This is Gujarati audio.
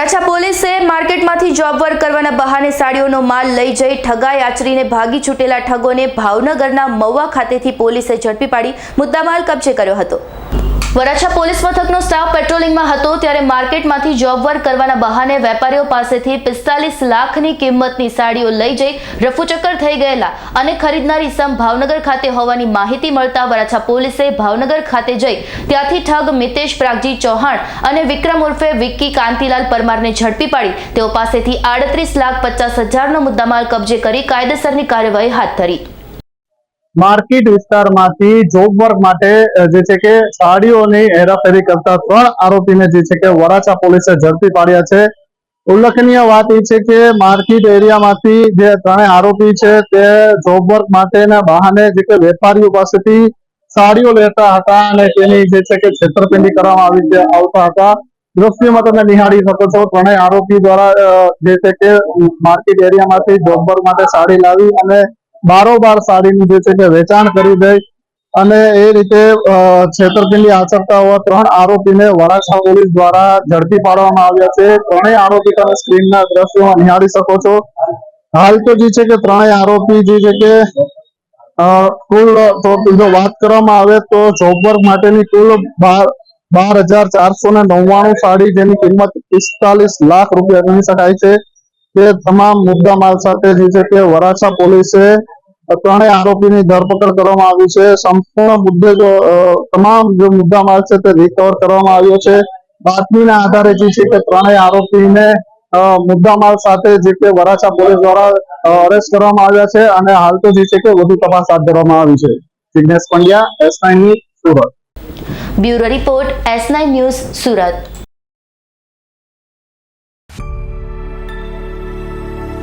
વરાછા પોલીસે માર્કેટમાંથી જોબ વર્ક કરવાના બહાને સાડીઓનો માલ લઈ જઈ ઠગાઈ આચરીને ભાગી છૂટેલા ઠગોને ભાવનગરના મહુવા ખાતેથી પોલીસે ઝડપી પાડી મુદ્દામાલ કબજે કર્યો હતો. વરાછા પોલીસ મથકનો સ્ટાફ પેટ્રોલિંગમાં હતો ત્યારે માર્કેટમાંથી જોબ વર્ક કરવાના બહાને વેપારીઓ પાસેથી પિસ્તાલીસ લાખની કિંમતની સાડીઓ લઈ જઈ રફુચક્કર થઈ ગયેલા અને ખરીદનાર ઇસમ ભાવનગર ખાતે હોવાની માહિતી મળતા વરાછા પોલીસે ભાવનગર ખાતે જઈ ત્યાંથી ઠગ મિતેશ પ્રાગજી ચૌહાણ અને વિક્રમ ઉર્ફે વિક્કી કાંતિલાલ પરમારને ઝડપી પાડી. તેઓ પાસેથી આડત્રીસ લાખ પચાસ હજારનો મુદ્દામાલ કબજે કરી કાયદેસરની કાર્યવાહી હાથ ધરી. માર્કેટ વિસ્તારમાંથી જોબ વર્ક માટે જે છે કે સાડીઓની હેરાફેરી કરતા ત્રણ આરોપીને જે છે કે વરાછા પોલીસે ઝડપી પાડ્યા છે. ઉલ્લેખનીય વાત એ છે કે માર્કેટ એરિયામાંથી જે ત્રણેય આરોપી છે તે જોબ વર્ક માટેના બહાને જે કે વેપારીઓ પાસેથી સાડીઓ લેતા હતા અને તેની જે છે કે છેતરપિંડી કરવામાં આવી આવતા હતા. દ્રશ્યમાં તમે નિહાળી શકો છો, ત્રણેય આરોપી દ્વારા જે છે કે માર્કેટ એરિયામાંથી જોબ વર્ક માટે સાડી લાવી અને બારોબાર સાડીનું જે છે કે વેચાણ કરી દે અને એ રીતે છેતરપિંડી આચરતા હોવા ત્રણ આરોપીને વરાછા પોલીસ દ્વારા ઝડપી પાડવામાં આવ્યા છે. ત્રણેય આરોપી તમે સ્ક્રીનના દ્રશ્યોમાં નિહાળી શકો છો. હાલ તો જે છે કે ત્રણેય આરોપી જે છે કે કુલ જો વાત કરવામાં આવે તો જોબવર્ક માટેની કુલ બાર બાર હજાર ચારસો ને નવ્વાણું સાડી જેની કિંમત પિસ્તાલીસ લાખ રૂપિયા ગણી શકાય છે. તે તમામ મુદ્દામાલ સાથે જે છે કે વરાછા પોલીસે ત્રણેય આરોપીની ધરપકડ કરવામાં આવી છે. સંપૂર્ણ મુદ્દે જો તમામ જે મુદ્દામાલ છે તે રિકવર કરવામાં આવ્યો છે. બાતમીના આધારે જે છે કે ત્રણેય આરોપીને મુદ્દામાલ સાથે જે કે વરાછા પોલીસ દ્વારા અરેસ્ટ કરવામાં આવ્યા છે અને હાલ તો જે છે કે વધુ તપાસ હાથ ધરવામાં આવી છે. Jignesh Pandya, S nine Surat. Bureau report, S nine news Surat.